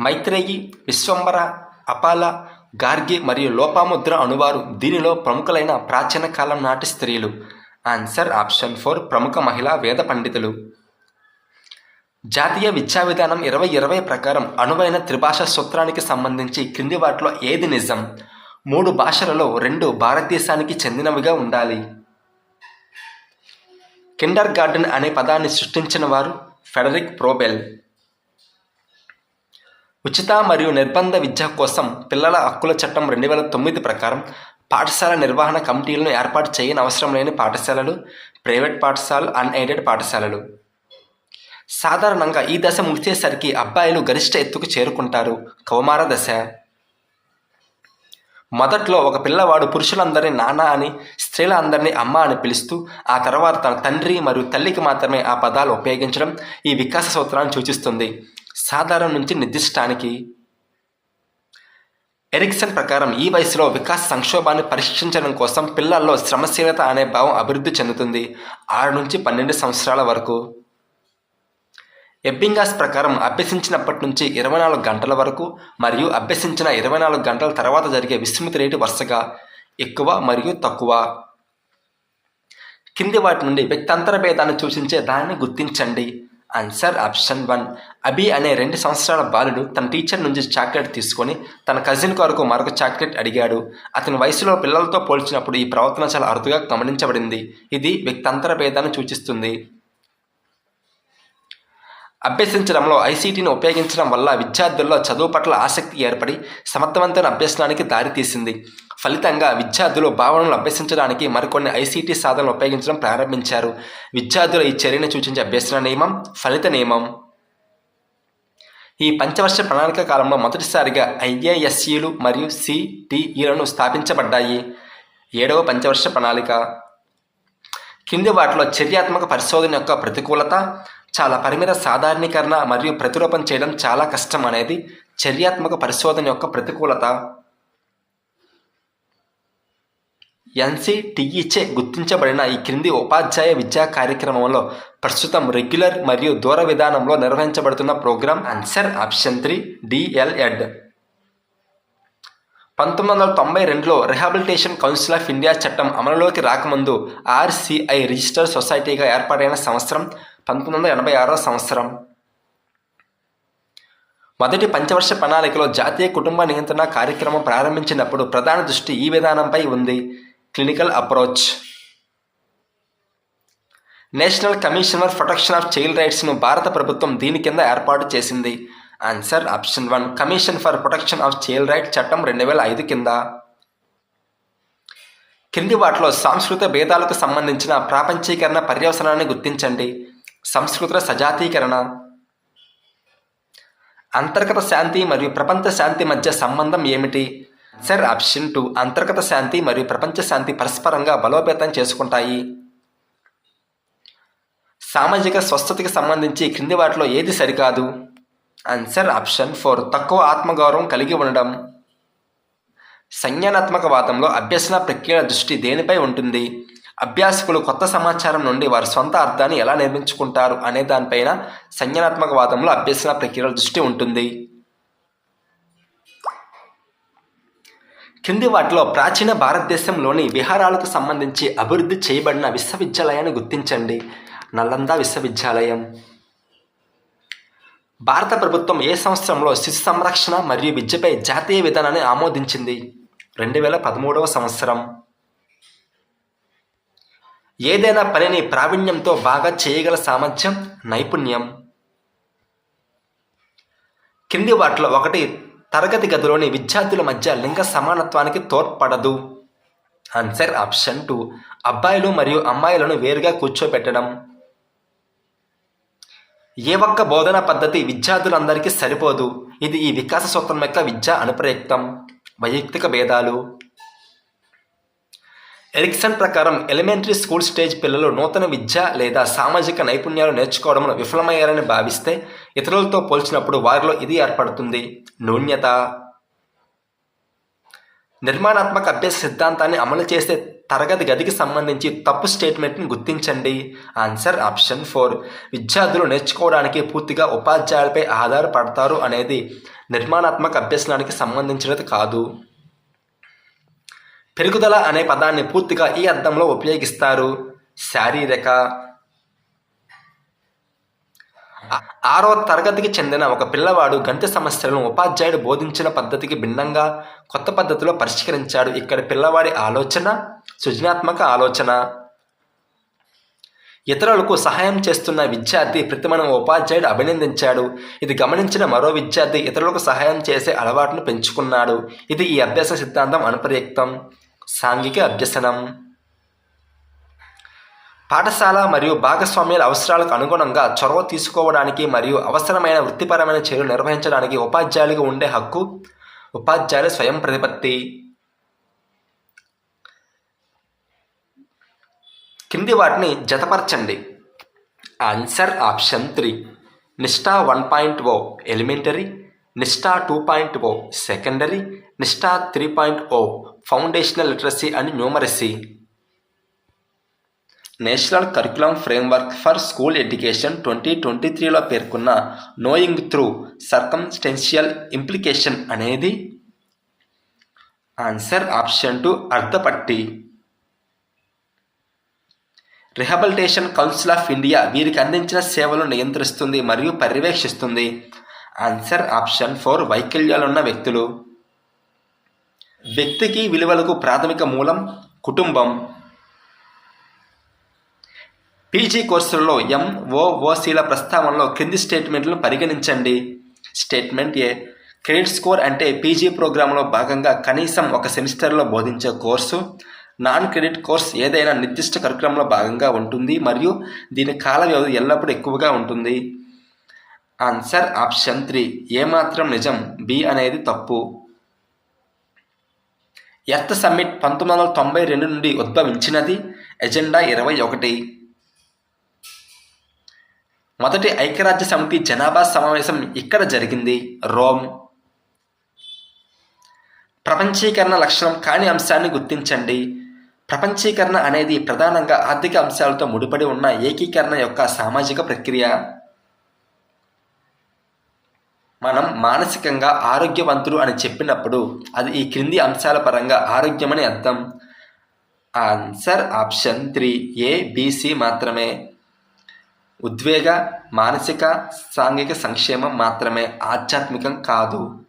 మైత్రేయి విశ్వంబర అపాల గార్గి మరియు లోపాముద్ర అనువారు దీనిలో ప్రముఖులైన ప్రాచీన కాలం నాటి స్త్రీలు. ఆన్సర్ ఆప్షన్ ఫోర్ ప్రముఖ మహిళా వేద పండితులు. జాతీయ విద్యా విధానం ఇరవై ఇరవై ప్రకారం అనువైన త్రిభాష సూత్రానికి సంబంధించి క్రింది వాటిలో ఏది నిజం? మూడు భాషలలో రెండు భారతదేశానికి చెందినవిగా ఉండాలి. కిండర్ గార్డెన్ అనే పదాన్ని సృష్టించిన వారు ఫెడరిక్ ప్రోబెల్. ఉచిత మరియు నిర్బంధ విద్య కోసం పిల్లల హక్కుల చట్టం రెండు వేల తొమ్మిది ప్రకారం పాఠశాల నిర్వహణ కమిటీలను ఏర్పాటు చేయని అవసరం లేని పాఠశాలలు ప్రైవేట్ పాఠశాలలు అన్ఎయిడెడ్ పాఠశాలలు. సాధారణంగా ఈ దశ ముగిసేసరికి అబ్బాయిలు గరిష్ట ఎత్తుకు చేరుకుంటారు. కౌమార దశ. మొదట్లో ఒక పిల్లవాడు పురుషులందరినీ నాన్న అని స్త్రీల అందరినీ అమ్మ అని పిలుస్తూ ఆ తర్వాత తన తండ్రి మరియు తల్లికి మాత్రమే ఆ పదాలు ఉపయోగించడం ఈ వికాస సూత్రాన్ని సూచిస్తుంది. సాధారణ నుంచి నిర్దిష్టానికి. ఎరిక్సన్ ప్రకారం ఈ వయసులో వికాస సంక్షోభాన్ని పరీక్షించడం కోసం పిల్లల్లో శ్రమశీలత అనే భావం అభివృద్ధి చెందుతుంది. ఆరు నుంచి పన్నెండు సంవత్సరాల వరకు. ఎబ్బింగాస్ ప్రకారం అభ్యసించినప్పటి నుంచి ఇరవై నాలుగు గంటల వరకు మరియు అభ్యసించిన ఇరవై నాలుగు గంటల తర్వాత జరిగే విస్మృతి రేటు వరుసగా ఎక్కువ మరియు తక్కువ. కింది వాటి నుండి వ్యక్తంతర భేదాన్ని సూచించే దాన్ని గుర్తించండి. ఆన్సర్ ఆప్షన్ వన్ అభి అనే రెండు సంవత్సరాల బాలుడు తన టీచర్ నుంచి చాక్లెట్ తీసుకొని తన కజిన్ కొరకు మరొక చాక్లెట్ అడిగాడు. అతని వయసులో పిల్లలతో పోల్చినప్పుడు ఈ ప్రవర్తన చాలా అరుదుగా గమనించబడింది. ఇది వ్యక్తంతర భేదాన్ని సూచిస్తుంది. అభ్యసించడంలో ఐసీటీని ఉపయోగించడం వల్ల విద్యార్థుల్లో చదువు పట్ల ఆసక్తి ఏర్పడి సమర్థవంతమైన అభ్యసనానికి దారితీసింది. ఫలితంగా విద్యార్థులు భావనలు అభ్యసించడానికి మరికొన్ని ఐసీటీ సాధనలు ఉపయోగించడం ప్రారంభించారు. విద్యార్థుల ఈ చర్యను సూచించే అభ్యసన నియమం ఫలిత నియమం. ఈ పంచవర్ష ప్రణాళిక కాలంలో మొదటిసారిగా ఐఏఎస్ఈలు మరియు సిటిఈలను స్థాపించబడ్డాయి. ఏడవ పంచవర్ష ప్రణాళిక. కింది వాటిలో చర్యాత్మక పరిశోధన యొక్క ప్రతికూలత చాలా పరిమిత సాధారణీకరణ మరియు ప్రతిరూపం చేయడం చాలా కష్టం అనేది చర్యాత్మక పరిశోధన యొక్క ప్రతికూలత. ఎన్సిటిఈచే గుర్తించబడిన ఈ క్రింది ఉపాధ్యాయ విద్యా కార్యక్రమంలో ప్రస్తుతం రెగ్యులర్ మరియు దూర విధానంలో నిర్వహించబడుతున్న program answer option three D El Ed పంతొమ్మిది వందల తొంభై రెండులో రిహాబిలిటేషన్ కౌన్సిల్ ఆఫ్ ఇండియా చట్టం అమలులోకి రాకముందు ఆర్సిఐ రిజిస్టర్ సొసైటీగా ఏర్పాటైన సంవత్సరం పంతొమ్మిది వందల ఎనభై ఆరో సంవత్సరం. మొదటి పంచవర్ష ప్రణాళికలో జాతీయ కుటుంబ నియంత్రణ కార్యక్రమం ప్రారంభించినప్పుడు ప్రధాన దృష్టి ఈ విధానంపై ఉంది. Clinical approach national commission for protection of child రైట్స్ను భారత ప్రభుత్వం దీని కింద ఏర్పాటు చేసింది. Answer option one commission for protection of child right చట్టం రెండు వేల ఐదు కింద. కింది వాటిలో సాంస్కృతిక భేదాలకు సంబంధించిన ప్రాపంచీకరణ పర్యవసనాన్ని గుర్తించండి. సంస్కృతుల సజాతీకరణ. అంతర్గత శాంతి మరియు ప్రపంచ శాంతి మధ్య సంబంధం ఏమిటి? సర్ ఆప్షన్ టూ అంతర్గత శాంతి మరియు ప్రపంచ శాంతి పరస్పరంగా బలోపేతం చేసుకుంటాయి. సామాజిక స్వస్థతకి సంబంధించి క్రింది వాటిలో ఏది సరికాదు? ఆన్సర్ ఆప్షన్ ఫోర్ తక్కువ ఆత్మగౌరవం కలిగి ఉండడం. సంజ్ఞానాత్మక వాదంలో అభ్యసన ప్రక్రియల దృష్టి దేనిపై ఉంటుంది? అభ్యాసకులు కొత్త సమాచారం నుండి వారి సొంత అర్థాన్ని ఎలా నిర్మించుకుంటారు అనే దానిపైన సంజ్ఞానాత్మక వాదంలో అభ్యసన ప్రక్రియల దృష్టి ఉంటుంది. కింది వాటిలో ప్రాచీన భారతదేశంలోని విహారాలకు సంబంధించి అభివృద్ధి చేయబడిన విశ్వవిద్యాలయాన్ని గుర్తించండి. నల్లంద విశ్వవిద్యాలయం. భారత ప్రభుత్వం ఏ సంవత్సరంలో శిశు సంరక్షణ మరియు విద్యపై జాతీయ విధానాన్ని ఆమోదించింది? రెండు వేల పదమూడవ సంవత్సరం. ఏదైనా పనిని ప్రావీణ్యంతో బాగా చేయగల సామర్థ్యం నైపుణ్యం. కింది వాటిలో ఒకటి తరగతి గదిలోని విద్యార్థుల మధ్య లింగ సమానత్వానికి తోడ్పడదు. ఆన్సర్ ఆప్షన్ టూ అబ్బాయిలు మరియు అమ్మాయిలను వేరుగా కూర్చోబెట్టడం. ఏ ఒక్క బోధనా పద్ధతి విద్యార్థులందరికీ సరిపోదు. ఇది ఈ వికాస సూత్రం యొక్క విద్యా అనుప్రయుక్తం. వైయక్తిక భేదాలు. ఎరిక్సన్ ప్రకారం ఎలిమెంటరీ స్కూల్ స్టేజ్ పిల్లలు నూతన విద్య లేదా సామాజిక నైపుణ్యాలు నేర్చుకోవడంలో విఫలమయ్యారని భావిస్తే ఇతరులతో పోల్చినప్పుడు వారిలో ఇది ఏర్పడుతుంది. నూన్యత. నిర్మాణాత్మక అభ్యాస సిద్ధాంతాన్ని అమలు చేసే తరగతి గదికి సంబంధించి తప్పు స్టేట్మెంట్ని గుర్తించండి. Answer option four. విద్యార్థులు నేర్చుకోవడానికి పూర్తిగా ఉపాధ్యాయులపై ఆధారపడతారు అనేది నిర్మాణాత్మక అభ్యసనానికి సంబంధించినది కాదు. పెరుగుదల అనే పదాన్ని పూర్తిగా ఈ అర్థంలో ఉపయోగిస్తారు. శారీరక. ఆరో తరగతికి చెందిన ఒక పిల్లవాడు గణిత సమస్యలను ఉపాధ్యాయుడు బోధించిన పద్ధతికి భిన్నంగా కొత్త పద్ధతిలో పరిష్కరించాడు. ఇక్కడ పిల్లవాడి ఆలోచన సృజనాత్మక ఆలోచన. ఇతరులకు సహాయం చేస్తున్న విద్యార్థి ప్రతిమను ఉపాధ్యాయుడు అభినందించాడు. ఇది గమనించిన మరో విద్యార్థి ఇతరులకు సహాయం చేసే అలవాటును పెంచుకున్నాడు. ఇది ఈ అభ్యాస సిద్ధాంతం అనుపయుక్తం సాంఘిక అభ్యసనం. పాఠశాల మరియు భాగస్వామ్యాల అవసరాలకు అనుగుణంగా చొరవ తీసుకోవడానికి మరియు అవసరమైన వృత్తిపరమైన చర్యలు నిర్వహించడానికి ఉపాధ్యాయులకు ఉండే హక్కు ఉపాధ్యాయుల స్వయం ప్రతిపత్తి. కింది వాటిని జతపరచండి. Answer option three. Nishtha one point O. Elementary Nishtha two point O secondary Nishtha three point O foundational literacy and numeracy. National curriculum framework for school education twenty twenty త్రీలో పేర్కొన్న నోయింగ్ త్రూ సర్కంస్టెన్షియల్ ఇంప్లికేషన్ అనేది? Answer option two అర్థపట్టి rehabilitation council of India వీరికి అందించిన సేవలు నియంత్రిస్తుంది మరియు పర్యవేక్షిస్తుంది. ఆన్సర్ ఆప్షన్ ఫోర్ వైకల్యాలున్న వ్యక్తులు. వ్యక్తికి విలువలకు ప్రాథమిక మూలం కుటుంబం. పీజీ కోర్సులలో ఎంఓఓసీల ప్రస్తావనలో క్రింది స్టేట్మెంట్లను పరిగణించండి. స్టేట్మెంట్ ఏ క్రెడిట్ స్కోర్ అంటే పీజీ ప్రోగ్రాంలో భాగంగా కనీసం ఒక సెమిస్టర్లో బోధించే కోర్సు. నాన్ క్రెడిట్ కోర్స్ ఏదైనా నిర్దిష్ట కార్యక్రమంలో భాగంగా ఉంటుంది మరియు దీని కాల వ్యవధి ఎల్లప్పుడూ ఎక్కువగా ఉంటుంది. ఆన్సర్ ఆప్షన్ త్రీ ఏమాత్రం నిజం? బి అనేది తప్పు. ఎర్త్ సమ్మిట్ పంతొమ్మిది వందల తొంభై రెండు నుండి ఉద్భవించినది. ఎజెండా ఇరవై ఒకటి. మొదటి ఐక్యరాజ్య సమితి జనాభా సమావేశం ఇక్కడ జరిగింది. రోమ్ ప్రపంచీకరణ లక్షణం కాని అంశాన్ని గుర్తించండి. ప్రపంచీకరణ అనేది ప్రధానంగా ఆర్థిక అంశాలతో ముడిపడి ఉన్న ఏకీకరణ యొక్క సామాజిక ప్రక్రియ. మనం మానసికంగా ఆరోగ్యవంతులు అని చెప్పినప్పుడు అది ఈ క్రింది అంశాల పరంగా ఆరోగ్యమని అర్థం. Answer option three A B C మాత్రమే. ఉద్వేగ మానసిక సాంఘిక సంక్షేమం మాత్రమే. ఆధ్యాత్మికం కాదు.